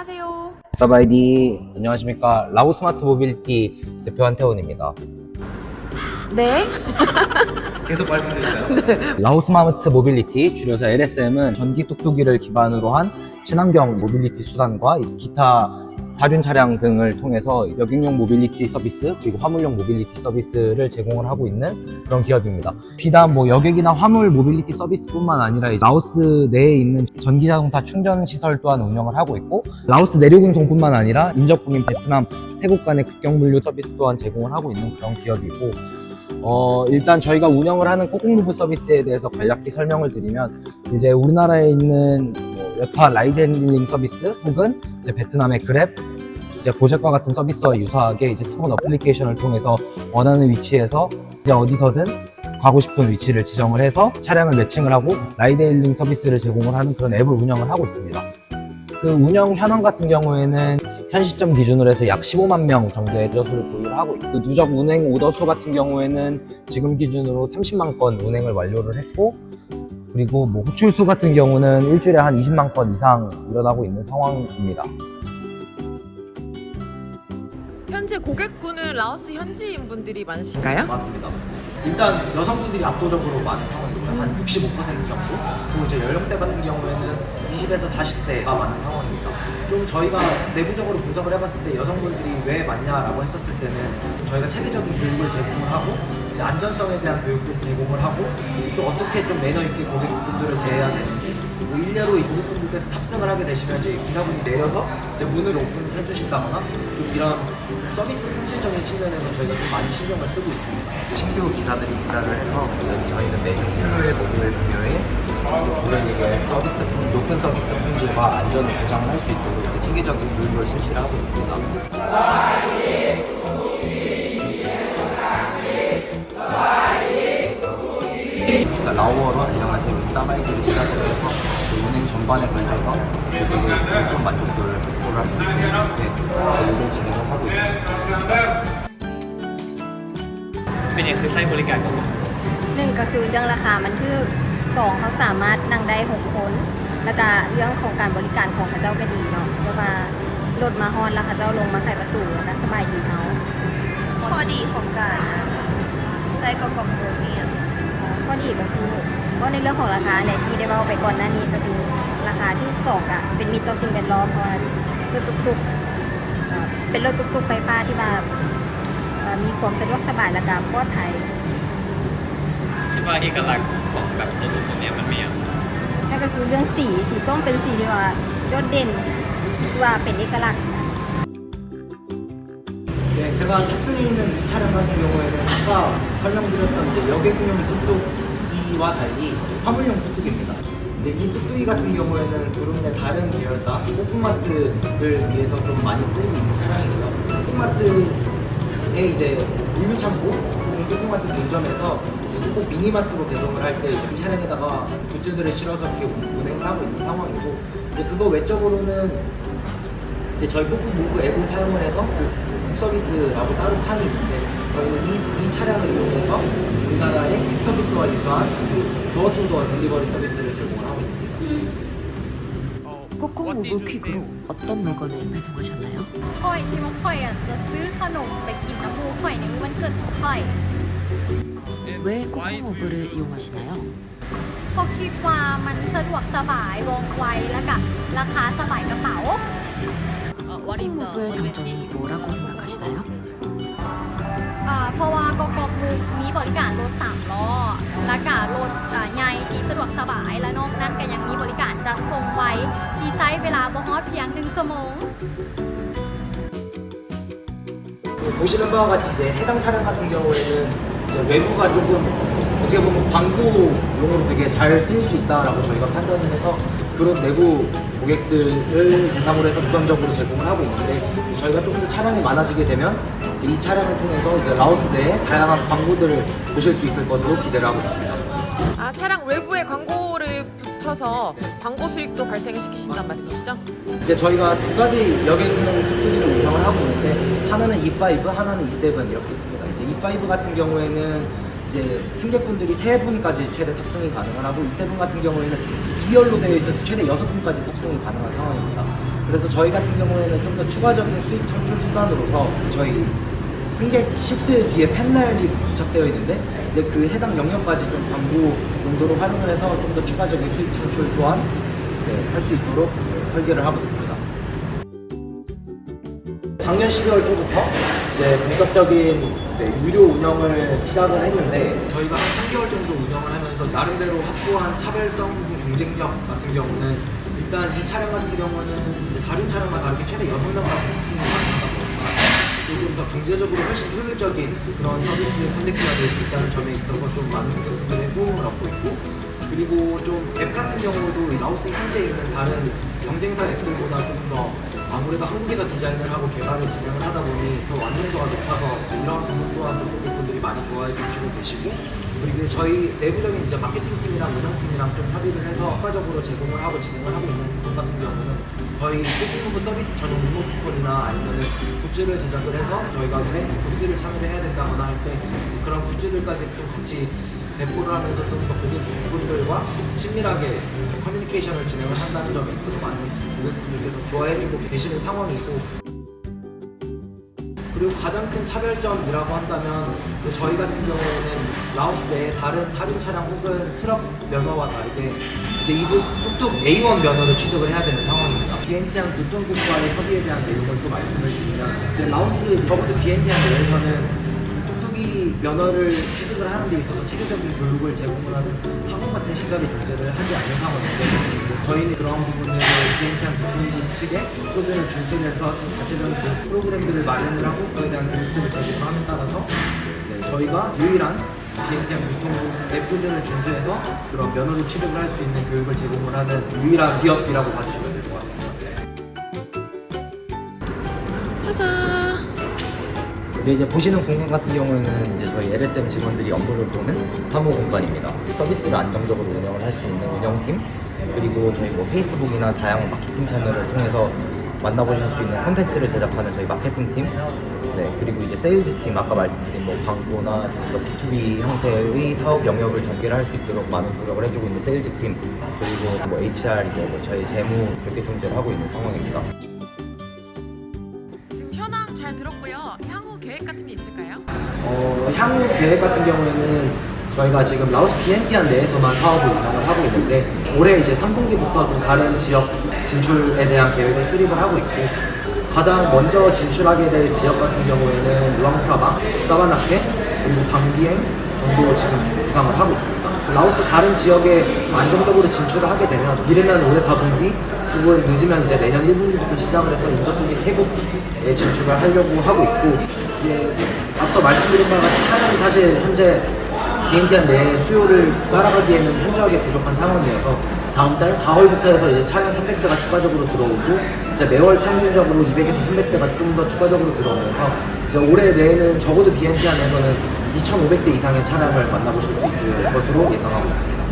안녕하세요. 서바이디 안녕하십니까 라오 스마트 모빌리티 대표 한태원입니다. 네. 계속 말씀드릴까요? 라오 스마트 모빌리티 줄여서 LSM은 전기 뚝뚝이를 기반으로 한 친환경 모빌리티 수단과 기타 사륜 차량 등을 통해서 여객용 모빌리티 서비스 그리고 화물용 모빌리티 서비스를 제공을 하고 있는 그런 기업입니다. 비단 뭐 여객이나 화물 모빌리티 서비스뿐만 아니라 라오스 내에 있는 전기 자동차 충전 시설 또한 운영을 하고 있고 라오스 내륙 운송뿐만 아니라 인접국인 베트남, 태국 간의 국경 물류 서비스 또한 제공을 하고 있는 그런 기업이고 어, 일단 저희가 운영을 하는 꼬공무브 서비스에 대해서 간략히 설명을 드리면 이제 우리나라에 있는 뭐 여타 라이드 핸들링 서비스 혹은 이제 베트남의 그랩 이제 고jet과 같은 서비스와 유사하게 이제 스폰 어플리케이션을 통해서 원하는 위치에서 이제 어디서든 가고 싶은 위치를 지정을 해서 차량을 매칭을 하고 라이드헬링 서비스를 제공을 하는 그런 앱을 운영을 하고 있습니다. 그 운영 현황 같은 경우에는 현 시점 기준으로 해서 약 15만 명 정도의 누적수를 보유를 하고 있고 그 누적 운행 오더 수 같은 경우에는 지금 기준으로 30만 건 운행을 완료를 했고 그리고 뭐 호출수 같은 경우는 일주일에 한 20만 건 이상 일어나고 있는 상황입니다. 현재 고객군은 라오스 현지인 분들이 많으신가요? 맞습니다. 일단 여성분들이 압도적으로 많은 상황이고요. 한 65% 정도. 그리고 이제 연령대 같은 경우에는 20에서 40대가 많은 상황입니다. 좀 저희가 내부적으로 분석을 해봤을 때 여성분들이 왜 많냐라고 했었을 때는 저희가 체계적인 교육을 제공을 하고 이제 안전성에 대한 교육도 제공을 하고 또 어떻게 좀 매너 있게 고객분들을 대해야 되는지 뭐 일례로 이 고객분들께서 탑승을 하게 되시면 이제 기사분이 내려서 이제 문을 오픈해 주신다거나 좀 이런 좀 서비스 품질적인 측면에서 저희가 좀 많이 신경을 쓰고 있습니다. 신규 기사들이 입사를 해서 저희는 매주 수요일, 목요일, 금요일 고객에게 서비스 품- 높은 서비스 품질과 안전을 보장을 할수 있도록 이렇게 체계적인 교육을 실시를 하고 있습니다. 그러니까 라오어로 안녕하세요 우리 사바이드를 시작으로 해서 그 운행 전반에 걸쳐서 고객의 높은 만족도를 확보를 할 수 있는 이렇게 교육을 진행을 하고 있습니다. เป็นยังคือใช้บริการของผม หนึ่งก็คือเรื่องราคามันทึกสองเขาสามารถนั่งได้หกคน แล้วก็เรื่องของการบริการของเข้าเจ้าก็ดีเนาะเพราะว่ารถมาฮอนแล้วเข้าเจ้าลงมาไขประตูแล้วก็สบายดีเขาข้อดีของการ ใช้กกมเนี่ยข้อดีก็คือเพราะในเรื่องของราคาเนี่ยที่ได้เว่าไปก่อนหน้านี้ก็คือราคาที่สองอะเป็นมิตรต่อสิ่งแวดล้อมเพราะว่ารถตุกๆเอ่อเป็นรถตุกๆไฟฟ้าที่ว่าเอ่อมีความสะดวกสบายและก็ปลอดภัยคิดว่าเอกลักษณ์ของแบบรถตัวเนี้ยมันมีอะไรนั่นก็คือเรื่องสีสีส้มเป็นสีที่ว่าโดดเด่นที่ว่าเป็นเอกลักษณ์ 네, 제가 탑승해 있는 이 차량 같은 경우에는 아까 설명드렸던 여객용 뚝뚝이와 달리 화물용 뚝뚝입니다. 이제 이 뚝뚝이 같은 경우에는 그룹의 다른 계열사 꼬풍마트를 위해서 좀 많이 쓰이고 있는 차량이고요. 꼬풍마트의 이제 물류 창고, 혹은 꼬풍마트 본점에서 꼭 미니마트로 개성을 할 때 이제 그 차량에다가 굿즈들을 실어서 이렇게 운행을 하고 있는 상황이고 이제 그거 외적으로는 이제 저희 포크 모브 앱을 사용을 해서 그 서비스라고 따로 칸이 있는데 저희는 이, 이 차량을 이용해서 우리나라의 서비스와 유사한 그 도어투도어 딜리버리 서비스를 제공을 하고 있습니다. 코코 무브 퀵으로 어떤 물건을 배송하셨나요? ค่อยที่ว่าค่อยอ่ะจะซื้อขนมไปกินน้ำมูกค่อยในวันเกิดของค่อย 왜 코코 무브를 이용하시나요? เพราะคิดว่ามันสะดวกสบายว่องไวแล้วก็ราคาสบายกระเป๋า 코코 무브의 장점이 뭐라고 생각하시나요? อ่าเพราะว่ากกมูมีบริการรถสามล้อ และก็รถอ่าใหญ่ที่สะดวกสบาย และนอกนั้นก็ยังมีบริการจัดส่งไว้ที่ไซส์เวลาบ่ฮอดเพียงหนึ่งชั่วโมง 보시는 바와 같이 이제 해당 차량 같은 경우에는 이제 외부가 조금 어떻게 보면 광고용으로 되게 잘 쓰일 수 있다라고 저희가 판단을 해서 그런 내부 고객들을 대상으로 해서 우선적으로 제공을 하고 있는데 저희가 조금 더 차량이 많아지게 되면 이제 이 차량을 통해서 이제 라오스 내에 다양한 광고들을 보실 수 있을 것으로 기대를 하고 있습니다. 아, 차량 외부에 광고를 붙여서 광고 수익도 발생시키신다는 말씀이시죠? 이제 저희가 두 가지 여객용 뚝뚝이를 운영을 하고 있는데 하나는 E5, 하나는 E7 이렇게 있습니다. 이제 E5 같은 경우에는 이제 승객분들이 세 분까지 최대 탑승이 가능을 하고 이 세 분 같은 경우에는 2열로 되어 있어서 최대 여섯 분까지 탑승이 가능한 상황입니다. 그래서 저희 같은 경우에는 좀 더 추가적인 수익 창출 수단으로서 저희 승객 시트 뒤에 펜날이 부착되어 있는데 이제 그 해당 영역까지 좀 광고 용도로 활용을 해서 좀 더 추가적인 수익 창출 또한 네, 할수 있도록 네, 설계를 하고 있습니다. 작년 12월 초부터 이제 본격적인 네, 유료 운영을 시작을 했는데 저희가 한 3개월 정도 운영을 하면서 나름대로 확보한 차별성 경쟁력 같은 경우는 일단 이 차량 같은 경우는 이제 사륜 차량과 다르게 최대 6명만 탑승이 가능하다. 보니까 조금 더 경제적으로 훨씬 효율적인 그런 서비스 선택지가 될 수 있다는 점에 있어서 좀 많은 분들의 호응을 얻고 있고 그리고 좀 앱 같은 경우도 이 라오스 현재 있는 다른 경쟁사 앱들보다 좀더 아무래도 한국에서 디자인을 하고 개발을 진행을 하다 보니 더 완성도가 높아서 이런 부분 또한 좀 고객분들이 많이 좋아해 주시고 계시고 그리고 저희 내부적인 이제 마케팅 팀이랑 운영팀이랑 좀 협의를 해서 추가적으로 제공을 하고 진행을 하고 있는 부분 같은 경우는 저희 쇼핑몰 서비스 전용 이모티콘이나 아니면은 굿즈를 제작을 해서 저희가 이벤트 부스를 참여를 해야 된다거나 할 때 그런 굿즈들까지 좀 같이 배포를 하면서 좀 더 고객분들과 친밀하게 커뮤니케이션을 진행을 한다는 점에 있어서 많은 고객분들께서 좋아해주고 계시는 상황이고 그리고 가장 큰 차별점이라고 한다면 저희 같은 경우에는 라오스 내에 다른 사륜 차량 혹은 트럭 면허와 다르게 이제 이부 뚝뚝 A1 면허를 취득을 해야 되는 상황입니다. 비엔티안 교통국과의 협의에 대한 내용을 또 말씀을 드리면 라오스 더블도 비엔티안 내에서는 면허를 취득을 하는 데 있어서 체계적인 교육을 제공을 하는 학원 같은 시설이 존재를 하지 않는 상황인데 저희는 그런 부분을 비엔티안 교통국 측에 표준을 준수해서 자체적인 그 프로그램들을 마련을 하고 그에 대한 교육들을 제공을 하는 따라서 네, 저희가 유일한 교통국 앱 표준을 준수해서 그런 면허를 취득을 할 수 있는 교육을 제공을 하는 유일한 기업이라고 봐주시면 될 것 같습니다. 짜잔. 근데 이제 보시는 공간 같은 경우에는 이제 저희 LSM 직원들이 업무를 보는 사무 공간입니다. 서비스를 안정적으로 운영을 할 수 있는 운영팀 그리고 저희 뭐 페이스북이나 다양한 마케팅 채널을 통해서 만나보실 수 있는 콘텐츠를 제작하는 저희 마케팅 팀, 네 그리고 이제 세일즈 팀 아까 말씀드린 뭐 광고나 또 B2B 형태의 사업 영역을 전개를 할 수 있도록 많은 조력을 해주고 있는 세일즈 팀 그리고 뭐 HR이고 뭐 저희 재무 이렇게 존재를 하고 있는 상황입니다. 계획 같은 게 있을까요? 어, 향후 계획 같은 경우에는 저희가 지금 라오스 비엔티안 내에서만 사업을 운영을 하고 있는데 올해 이제 3분기부터 좀 다른 지역 진출에 대한 계획을 수립을 하고 있고 가장 먼저 진출하게 될 지역 같은 경우에는 루앙프라바, 사바나케 그리고 방비행 정도 지금 구상을 하고 있습니다. 라오스 다른 지역에 좀 안정적으로 진출을 하게 되면 이르면 올해 4분기 혹은 늦으면 이제 내년 1분기부터 시작을 해서 인접도 및 태국에 진출을 하려고 하고 있고 이제 앞서 말씀드린 바와 같이 차량이 사실 현재 비엔티안 내 수요를 따라가기에는 현저하게 부족한 상황이어서 다음 달 4월부터 해서 이제 차량 300대가 추가적으로 들어오고 이제 매월 평균적으로 200에서 300대가 좀 더 추가적으로 들어오면서 이제 올해 내에는 적어도 비엔티안에서는 2,500대 이상의 차량을 만나보실 수 있을 것으로 예상하고 있습니다.